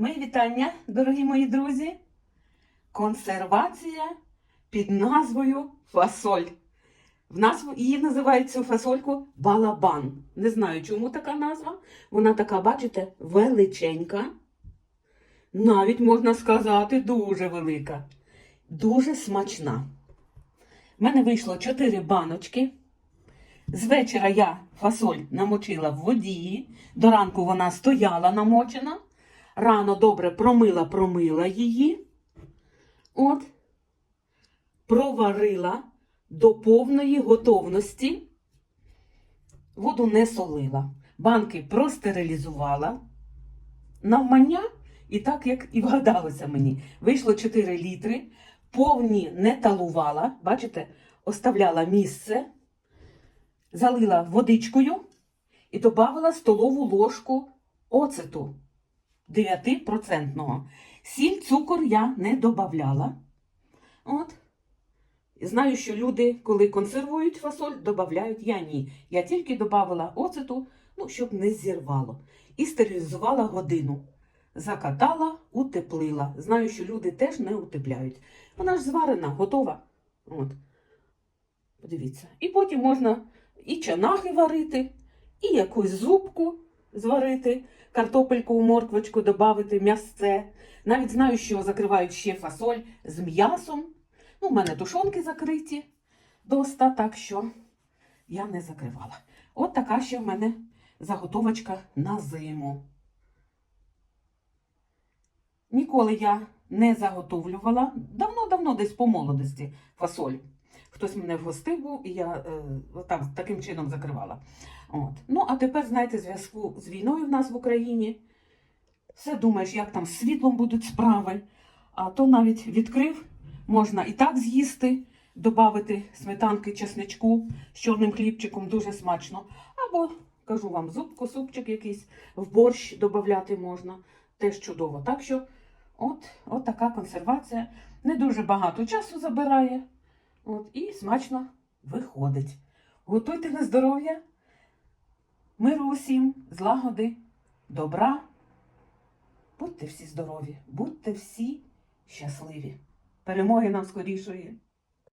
Мої вітання, дорогі мої друзі. Консервація під назвою фасоль. В назву її називають цю фасольку балабан. Не знаю, чому така назва. Вона така, бачите, величенька. Навіть можна сказати, дуже велика. Дуже смачна. У мене вийшло 4 баночки. З вечора я фасоль намочила в воді. До ранку вона стояла намочена. Рано добре промила, промила її. От, проварила до повної готовності. Воду не солила. Банки простерилізувала. Навмання, і так, як і вгадалося мені, вийшло 4 літри. Повні не талувала, бачите, оставляла місце, залила водичкою і додавала столову ложку оцету 9%. Сіль, цукор я не додавала. От. Знаю, що люди, коли консервують фасоль, додають я ні. Я тільки додавала оцету, ну, щоб не зірвало. І стерилізувала годину. Закатала, утеплила. Знаю, що люди теж не утепляють. Вона ж зварена, готова. От. Подивіться. І потім можна і чанахи варити, і якусь зубку зварити, картопельку у морквочку додати, м'ясце. Навіть знаю, що закривають ще фасоль з м'ясом. Ну, у мене тушонки закриті доста, так що я не закривала. От така ще в мене заготовочка на зиму. Ніколи я не заготовлювала. Давно-давно, десь по молодості фасоль. Хтось мене вгостив був, і я е, отак, таким чином закривала. От. Ну, а тепер, знаєте, зв'язку з війною в нас в Україні. Все думаєш, як там з світлом будуть справи. А то навіть відкрив, можна і так з'їсти, додати сметанки, чесничку з чорним хлібчиком, дуже смачно. Або, кажу вам, зубку, супчик якийсь, в борщ додати можна. Теж чудово. Так що, от, от така консервація. Не дуже багато часу забирає. От, і смачно виходить. Готуйте на здоров'я, миру усім, злагоди, добра. Будьте всі здорові, будьте всі щасливі. Перемоги нам скорішої.